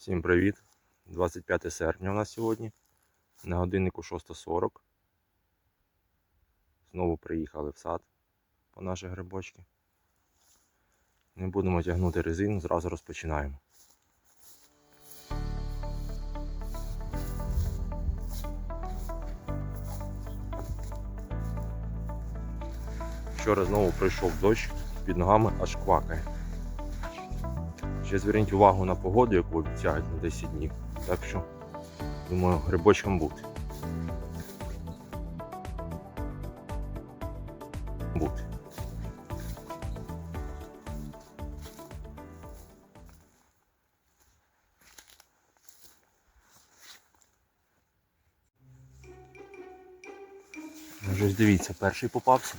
Всім привіт! 25 серпня у нас сьогодні. На годиннику 6.40. Знову приїхали в сад по наші грибочки. Не будемо тягнути резину, зразу розпочинаємо. Вчора знову пройшов дощ, під ногами аж квакає. Ще зверніть увагу на погоду, яку обіцяють на 10 днів. Так що, думаю, грибочкам бути. Бути. Вже ось дивіться, перший попався.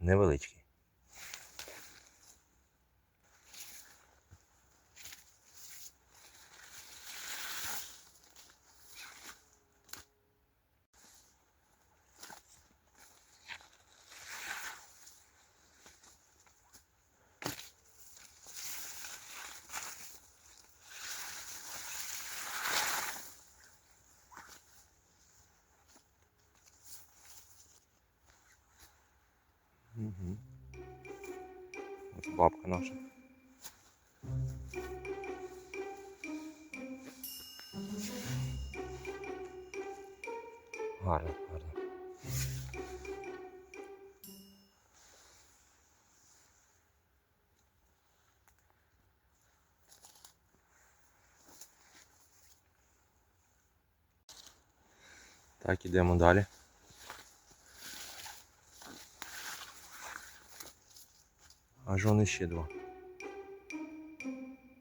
Невеличкий. Угу. Ось бабка наша. Гарно, гарно. Так, ідемо далі. Аж вони ще два.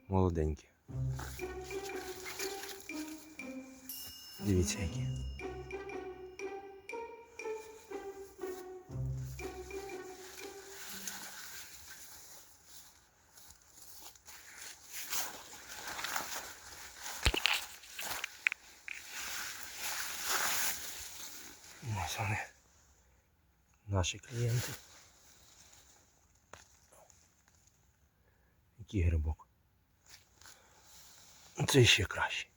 Молоденькі. Дивіться які. Ось вони. Наші клієнти. Який грибок. Це ще краще.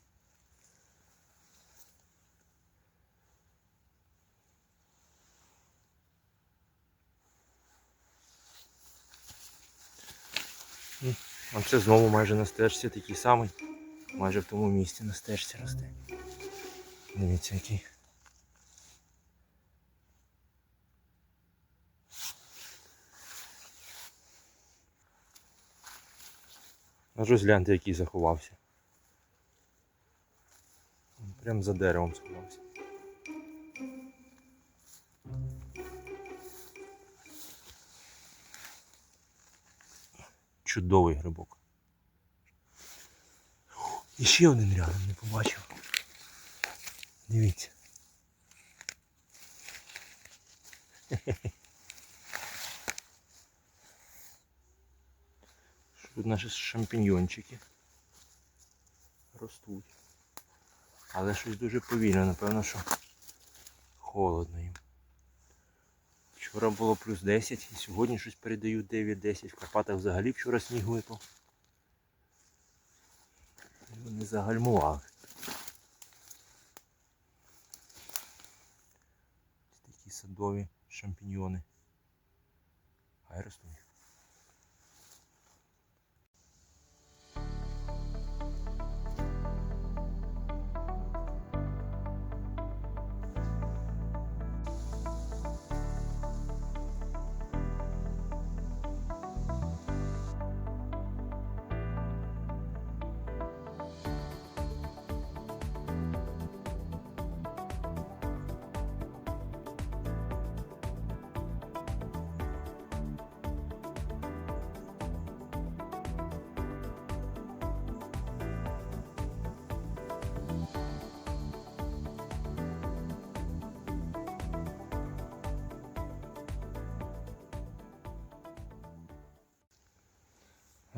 А це знову майже на стежці такий самий. Майже в тому місці на стежці росте. Дивіться який. Аж ось гляньте, який заховався. Прям за деревом сховався. Чудовий грибок. І ще один рядом не побачив. Дивіться. Що Тут наші шампіньйончики ростуть. Але щось дуже повільно, напевно, що холодно їм. Вчора було плюс 10 і сьогодні щось передають 9-10. В Карпатах взагалі вчора сніг випав. Вони загальмували. Такі садові шампіньйони. Хай ростуть.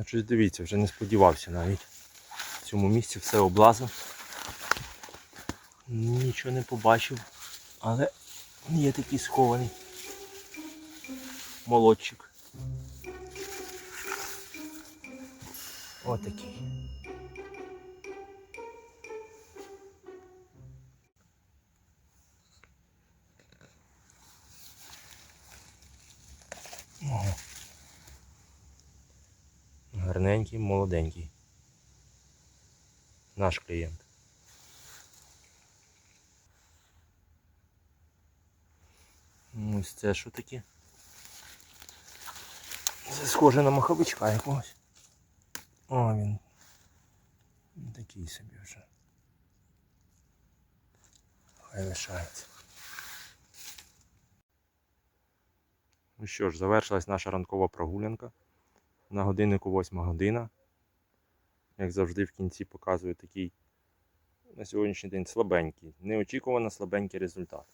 Щось дивіться, вже не сподівався навіть. В цьому місці все облазив. Нічого не побачив, але є такий схований молодчик. Отакий. Гарненький, молоденький. Наш клієнт. Ось це що таке? Це схоже на маховичка якогось. О, він. він такий собі вже. Хай лишається. Ну що ж, завершилась наша ранкова прогулянка. На годиннику 8 година. Як завжди в кінці показую такий на сьогоднішній день слабенький, неочікувано слабенький результат.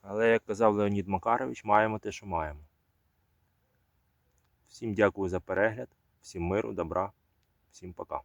Але, як казав Леонід Макарович, маємо те, що маємо. Всім дякую за перегляд, всім миру, добра, всім пока.